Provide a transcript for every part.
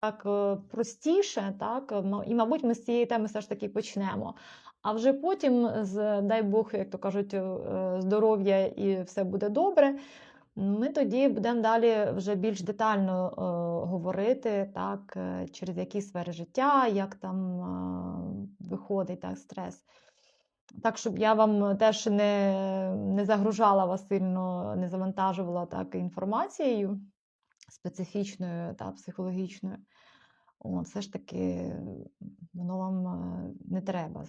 так е, простіше, так, і, мабуть, ми з цієї теми все ж таки почнемо. А вже потім, з, дай Бог, як то кажуть, е, здоров'я і все буде добре. Ми тоді будемо далі вже більш детально е, говорити, так, е, через які сфери життя, як там е, виходить так, стрес. Так, щоб я вам теж не, не загружала вас сильно, не завантажувала так інформацією специфічною та психологічною. О, все ж таки воно вам е, не треба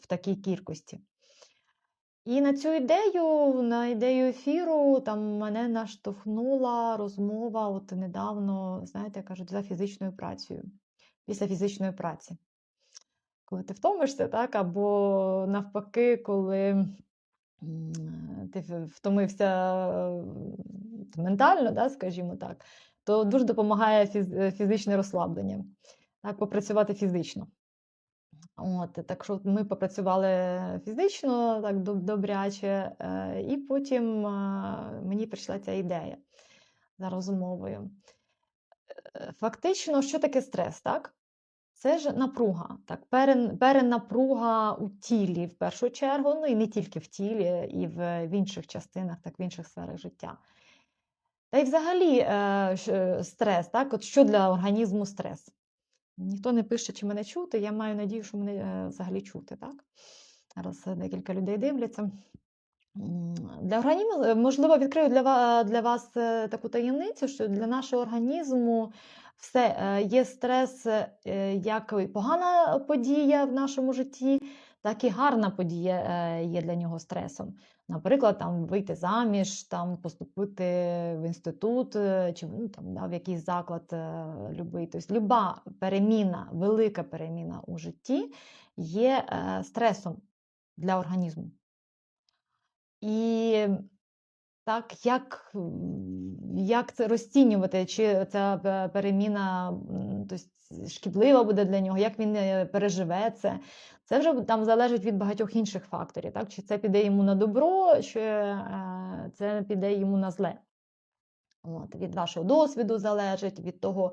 в такій кількості. І на цю ідею, на ідею ефіру, там мене наштовхнула розмова от недавно, знаєте, кажуть, за фізичною працею, після фізичної праці. Коли ти втомишся, так, або навпаки, коли ти втомився е, ментально, да, скажімо так, то дуже допомагає е, фізичне розслаблення, так, попрацювати фізично. От, так що ми попрацювали фізично, так добряче, е, і потім е, мені прийшла ця ідея за розмовою. Фактично, що таке стрес, так? Це ж напруга, так, перенапруга у тілі в першу чергу, ну і не тільки в тілі, і в інших частинах, так, в інших сферах життя. Та й взагалі е, стрес, так, от що для організму стрес? Ніхто не пише, чи мене чути. Я маю надію, що мене е, взагалі чути, так? Зараз е, декілька людей дивляться. Для організму, е, можливо, відкрию для вас, для вас е, таку таємницю, що для нашого організму все е, є стрес як погана подія в нашому житті, так і гарна подія є для нього стресом. Наприклад, там вийти заміж, там поступити в інститут чи ну, там, да, в якийсь заклад любий. Тобто, люба переміна, велика переміна у житті є стресом для організму. І так, як, як це розцінювати, чи ця переміна тобто, шкідлива буде для нього, як він е, переживе це. Це вже там залежить від багатьох інших факторів, так? Чи це піде йому на добро, чи е, це піде йому на зле. От, від вашого досвіду залежить, від того,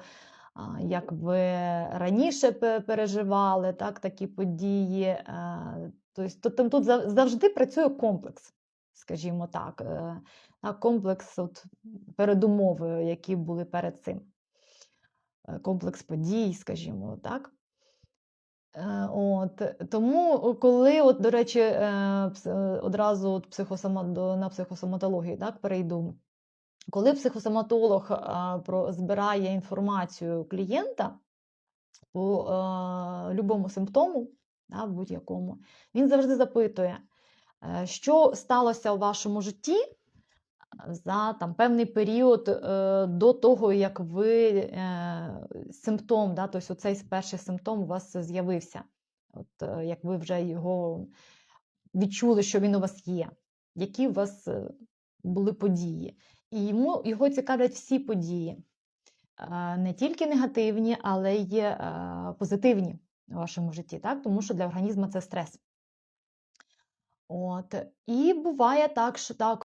як ви раніше переживали так, такі події. Тобто, там тут завжди працює комплекс, скажімо так, е, а комплекс от, передумови, які були перед цим. Е, Комплекс подій, скажімо так. Е, От, тому, коли, от, до речі, одразу от психосома, на психосоматологію так, перейду. Коли психосоматолог збирає інформацію клієнта по любому симптому, да, будь-якому, він завжди запитує, що сталося у вашому житті за там, певний період е, до того, як ви е, симптом, да, тобто цей перший симптом у вас з'явився, От, е, як ви вже його відчули, що він у вас є, які у вас е, були події. І йому його цікавлять всі події, Е, не тільки негативні, але й е, позитивні у вашому житті, так? тому що для організму це стрес. От. І буває так, що так,